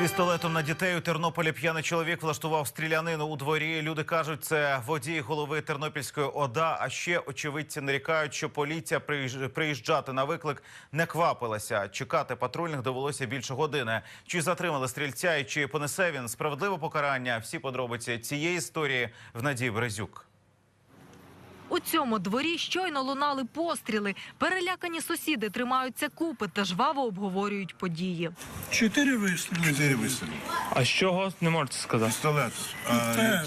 пістолетом на дітей у Тернополі п'яний чоловік влаштував стрілянину у дворі. Люди кажуть, це водій голови Тернопільської ОДА. А ще очевидці нарікають, що поліція приїж- приїжджати на виклик не квапилася. Чекати патрульних довелося більше години. Чи затримали стрільця і чи понесе він справедливе покарання? Всі подробиці цієї історії в Надії Березюк. У цьому дворі щойно лунали постріли. Перелякані сусіди тримаються купи та жваво обговорюють події. Чотири вистріли. Чотири вистріли. А з чого не можете сказати? Пістолет. А, Пен.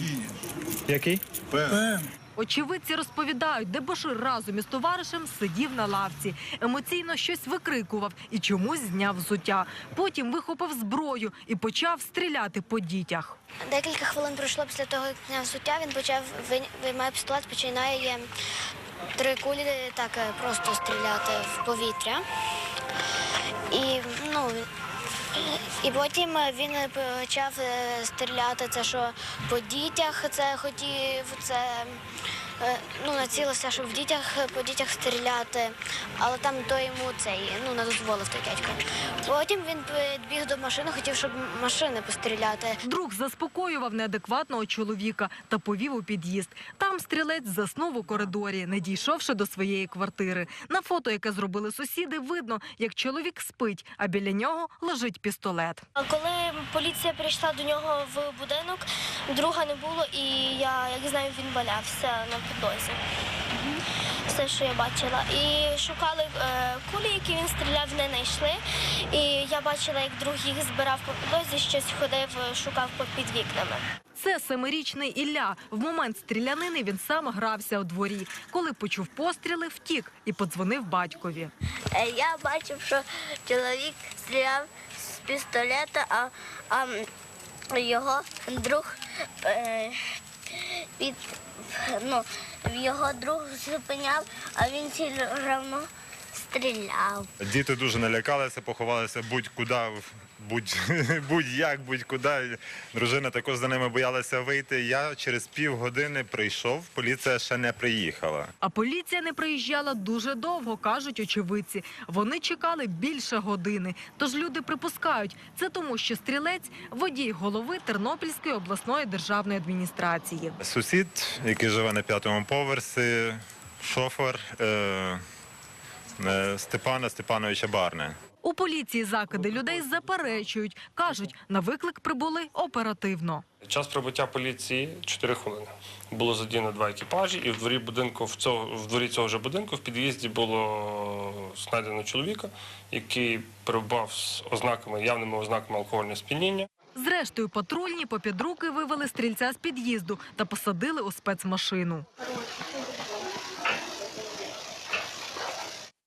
який? Пен. Очевидці розповідають, дебошир разом із товаришем сидів на лавці. Емоційно щось викрикував і чомусь зняв взуття. Потім вихопив зброю і почав стріляти по дітях. Декілька хвилин пройшло після того, як зняв взуття, він почав виймає пістолет, починає три кулі так е, просто стріляти в повітря. І, ну, і потім він почав е, стріляти це, що по дітях це хотів, це е, ну, націлився, щоб в дітях по дітях стріляти, але там то йому цей ну, не дозволив той дядько. Потім він підбіг до машини, хотів, щоб машини постріляти. Друг заспокоював неадекватного чоловіка та повів у під'їзд. Там стрілець заснув у коридорі, не дійшовши до своєї квартири. На фото, яке зробили сусіди, видно, як чоловік спить, а біля нього лежить пістолет. Коли поліція прийшла до нього в будинок, друга не було, і я, як знаю, він валявся на підлозі. Все, що я бачила. І шукали е, кулі, які він стріляв, не знайшли. І я бачила, як друг їх збирав по підлозі, щось ходив, е, шукав під вікнами. Це семирічний Ілля. В момент стрілянини він сам грався у дворі. Коли почув постріли, втік і подзвонив батькові. Е, Я бачив, що чоловік стріляв з пістолета, а, а його друг е, під ну, його друг зупиняв, а він все одно стріляв. Діти дуже налякалися, поховалися будь-куди, будь- будь-як, будь-куди. Дружина також за ними боялася вийти. Я через півгодини прийшов, поліція ще не приїхала. А поліція не приїжджала дуже довго, кажуть очевидці. Вони чекали більше години. Тож люди припускають, це тому, що стрілець водій голови Тернопільської обласної державної адміністрації. Сусід, який живе на п'ятому поверсі, шофер е, Степана Степановича Барне. У поліції закиди людей заперечують. кажуть, на виклик прибули оперативно. Час прибуття поліції 4 хвилини. Було задіяно два екіпажі, і в дворі будинку в цього в дворі цього ж будинку в під'їзді було знайдено чоловіка, який перебував з ознаками, явними ознаками алкогольного сп'яніння. Зрештою, патрульні попід руки вивели стрільця з під'їзду та посадили у спецмашину.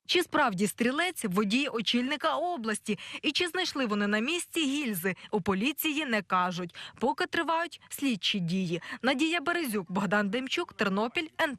Чи справді стрілець водій очільника області? І чи знайшли вони на місці гільзи? У поліції не кажуть. Поки тривають слідчі дії. Надія Березюк, Богдан Демчук, Тернопіль, НТ.